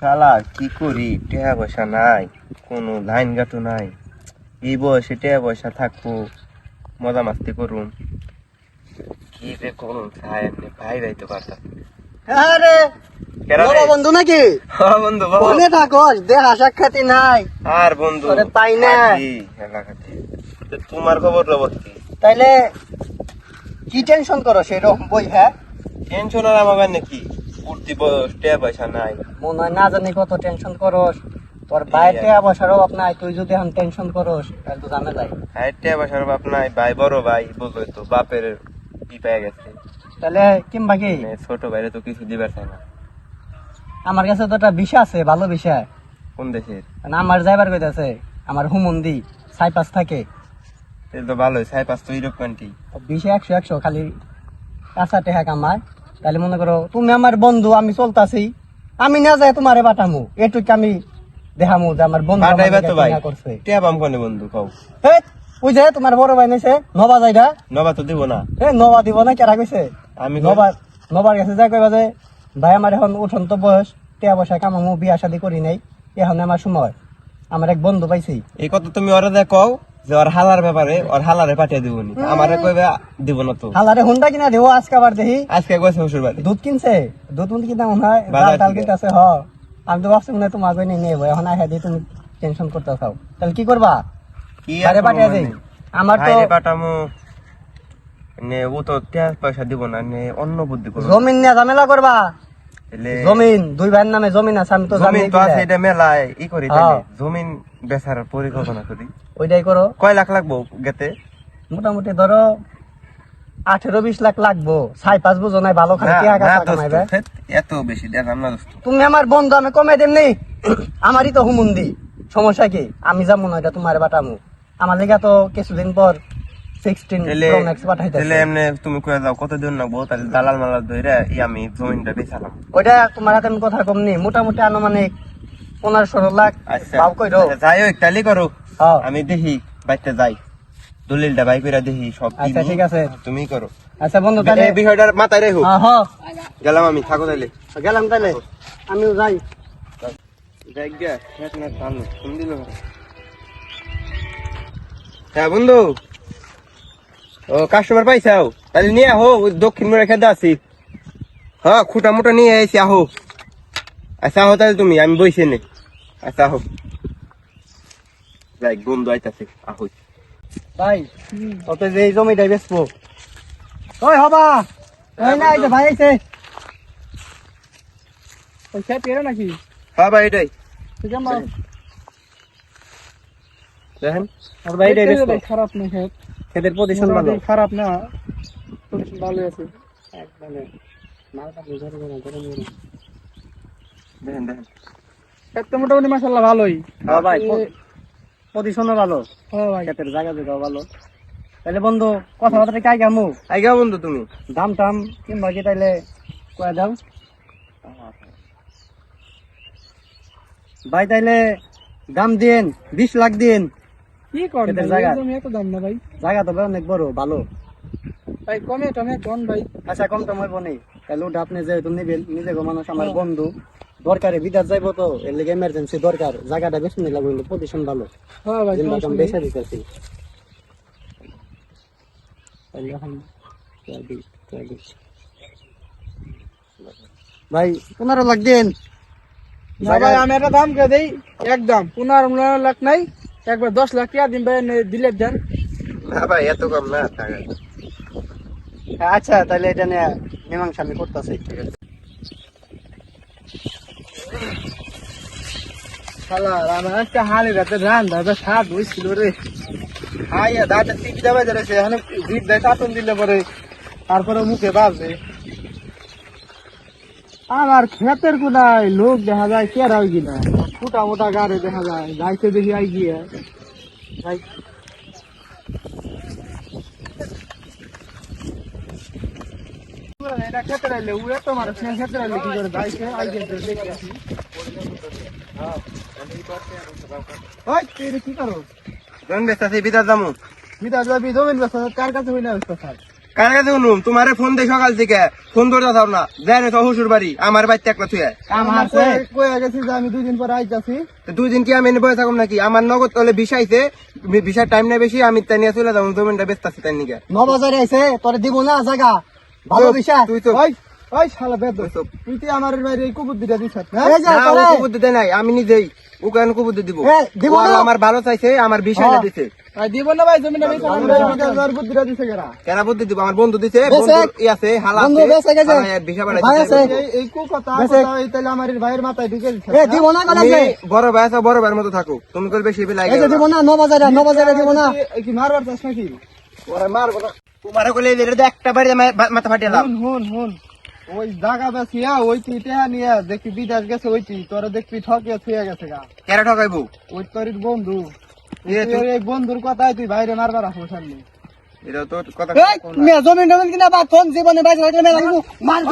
শালা কি করি? টাকা পয়সা নাই কোনো লাইন গাটো নাই। এই বয়সে টাকা পয়সা থাকব মজা মাস্তি করুন। কি যে করুন খাই এমনি ভাই যাইতে পারতাম আরে রে? বড় বন্ধু নাকি? হ্যাঁ বন্ধু ফোনে থাকস দেখা সাক্ষাৎই নাই। আর বন্ধু ওরে পাই না। থাকি, এলাকাতে। তো তোমার খবর খবর কি? তাইলে কি টেনশন করো সেরকম বই হ্যাঁ? টেনশন আর আমার নাকি পয়সা নাই। মনে হয় না জানি কত টেনশন করস। তোর বাইরে এই পয়সার অভাব নাই তুই যদি এখন টেনশন করস তাহলে তো ঝামেলাই আর টাকা পয়সার বাপ নাই ভাই বড় ভাই বলল তো বাপের কি পেয়ে গেছে। তাহলে কিংবা কি? ছোট ভাইরে তো কিছু দিবার চায় না। আমার কাছে তো একটা বিষয় আছে ভালো বিষয়। কোন দেশের? মানে আমার যাইবার কইতাছে আমার হুমন্দি সাইপাস থাকে। তো ভালোই সাই পাঁচ তো ইউরোপ কান্ট্রি বিশে একশো একশো খালি কাঁচা টেহা কামায়। তাহলে মনে করো তুমি আমার বন্ধু আমি চলতাছি। আমি না যাই তোমারে বাটামু এটুক আমি দেখামু যে আমার বন্ধু করছে। কোনে বন্ধু কও। ওই যে তোমার বড় ভাই নাইছে নবা যাইডা। নবা তো দিব না। হে নবা দিব না কেরা কইছে? আমি নবা নবার কাছে যাই কইবা যে ভাই আমার এখন উঠন তো বয়স টিয়া পয়সা কামামু বিয়া শাদি করি নাই। এখন আমার সময়। আমার এক বন্ধু পাইছি। এই কথা তুমি ওরা দেখ যে ওর হালার ব্যাপারে ওর হালারে পাঠিয়ে দিব নি। আমারে কইবে দিব না তো। হালারে হুন্ডা কিনা দেবো আজকে আবার দেখি। আজকে গেছে শ্বশুর বাড়ি দুধ কিনছে? দুধ কিনা মনে হয়? ডাল। কিনতেছে হ। আমি তো ভাবছি মনে হয় তোমার নিয়ে নেব এখন আইসা দিয়ে তুমি টেনশন করতে চাও। তাহলে কি করবা? কি আর পাঠিয়ে দেই মানে? আমার তো বাইরে পাঠামো। নে ও তো পয়সা দিব না। নে অন্য বুদ্ধি করব জমিন নিয়ে ঝামেলা করবা। জমিন দুই ভাইয়ের নামে জমিন আছে আমি তো জানি জমিন তো আছে এটা মেলায় ই করি হ্যাঁ। তাহলে জমিন বেচার পরিকল্পনা করি। ওইটাই করো। কয় লাখ লাগবো গেতে? মোটামুটি ধরো আঠেরো বিশ লাখ লাগবো। সাই পাঁচ বুঝো নাই ভালো এত বেশি দেখাম না তুমি আমার বন্ধু আমি কমে দেমনি আমারই তো হুমুন্দি। সমস্যা কি? আমি যাব না এটা তোমার বাটামু। আমার লেগা তো কিছুদিন পর তুমি কয়ে যাও কতদিন লাগবো? তাহলে দালাল মালাল ধরে আমি জমিনটা বেচালাম ওইটা তোমার হাতে আমি কথা মোটামুটি আনুমানিক পনেরো ষোলো লাখ আচ্ছা। ভাব আচ্ছা, যাই হোক তাহলে করো। হ্যাঁ। আমি দেখি বাইতে যাই। দলিলটা বাই করে দেখি সব আচ্ছা, ঠিক আছে। তুমি করো। আচ্ছা বন্ধু তাহলে এই বিষয়টার মাথায় রেখো। হ্যাঁ, হ্যাঁ, গেলাম আমি থাকো তাহলে গেলাম তাহলে আমিও যাই। দেখ গে হ্যাঁ বন্ধু। ও কাস্টমার পাইছাও? তাহলে নিয়ে আহো দক্ষিণ মোড়ে খেতে আছি হ্যাঁ খুঁটা মুটা নিয়ে আইছি আহো। আচ্ছা আহো তাহলে তুমি আমি বইছি নে আচ্ছা আহো। যাই বন্ধু আইতাছে আহো। ভাই তোতে যে এই জমিটাই বেচবো। ওই হবা। ওই না এই ভাই আইছে। ওই খেত এর নাকি? হ্যাঁ ভাই এটাই। ঠিক আছে দেখেন। আর ভাই এটাই খারাপ না খেতের পজিশন ভালো? খারাপ না। position ভালো আছে। দেখেন দেখেন। খেত মোটামুটি মাসাল্লাহ ভালোই। হ্যাঁ ভাই পজিশনও ভালো। হ্যাঁ ভাই। ক্ষেতের জায়গা জায়গাও ভালো। তাহলে বন্ধু কথাবার্তা কাই গামু আইগা বন্ধু তুমি? দাম টাম কিংবা কি তাইলে? কয়ে দাও। ভাই তাইলে দাম দিন বিশ লাখ দিন কি করেন? একদম এত দাম না ভাই। জায়গা তো অনেক বড় ভালো। ভাই কমে টমে কোন ভাই। আচ্ছা কম তাহলে ওটা আপনি যেহেতু নিবেন নিজে গো মানুষ আমার বন্ধু। দরকারে বিদাত যাইবো তো এর লেগে এমার্জেন্সি দরকার। জায়গাটা বেশি লাগবে পজিশন ভালো। হ্যাঁ ভাই দাম বেশি দিতেছি। ভাই পনেরো লাখ দিন। ভাই আমি একটা দাম কে দেই। একদম পনেরো লাখ নাই। একবার দশ লাখ টাকা দিন ভাই নে- দিলে দেন। না ভাই এত কম না টাকা। আচ্ছা তাহলে এটা নিয়ে মীমাংসা আমি করতেছি। শালা একটা রাতে রান দাদা হয়েছিল রে। দাদা এখানে জিপ দেয় দিলে পরে তারপরে মুখে বাজে। আমার ক্ষেতের কোনায় লোক দেখা যায় কেরা ওই কিনা মোটা মোটা গাড়ি দেখা যায় যাইতে দেখি আই গিয়ে। যাই। এটা ক্ষেতের আইলে উড়ে তো মারে সে কি করে যাইতে? আই গিয়ে দেখে। আসি ওই তুই কি করো? বিদার দামু। মিতা যাবি জমিন বেসা কার কাছে হইলে বেসা স্যার? কার কাছে শুনুম তোমারে ফোন দেই সকাল থেকে। ফোন ধরতে থাও না। যাই না তো শ্বশুর বাড়ি। আমার বাড়িতে একলা থুয়ে। কয়ে- কয়ে গেছি যে আমি দুই দিন পরে আইতাছি। দুই দিন কি আমি এনে বসে থাকুম নাকি? আমার নগদ তলে বিষাইছে বিষার টাইম নাই বেশি আমি তাই নিয়ে চলে যাব। জমিনটা ব্যস্ত আছি তাই নিকে ন বাজারে আইছে তোরে দিব না জায়গা। ভালো বিষয়। তুই তো ওই শালা বেদ। তুই তো আমার বাইরে কুকুর দিটা দিছ এই যে না, কুকুর দিতে নাই। আমি নিজেই ও কেন দিব। দিব আমার ভালো চাইছে আমার বিষয় হ্যাঁ। দিছে। দিব না ভাই জমিটা বেচা বুদ্ধিটা দিছে কেরা? বুদ্ধি দিব? আমার বন্ধু দিছে ই আছে হালা বন্ধু আছে গেছে। হালায় বাড়াইছে এই এই কথা তাহলে আমার ভাইয়ের মাথায় ঢুকে দিছে। এ দিব না বড় ভাই আছো বড় ভাইয়ের মতো থাকো। তুমি কল বেশি বেলা এই দিব না ন বাজারে দিব না। কি মারবার চাস নাকি? ওরা মারবো না। তোমার একটা বাড়ি মাথা ফাটিয়ে হুন হুন হুন। ওই জায়গা বেসিয়া ওই তুই টেহা নিয়ে দেখি বিদেশ গেছে ওই তুই তোরা দেখবি ঠকিয়া থুয়ে গেছে গা কেরা ঠকাইবো ওই তোর বন্ধু এই বন্ধুর কথাই তুই বাইরে মারবার আসব সামনে এটা তো কথা জমিন কিনা বা কোন জীবনে বাইরে মার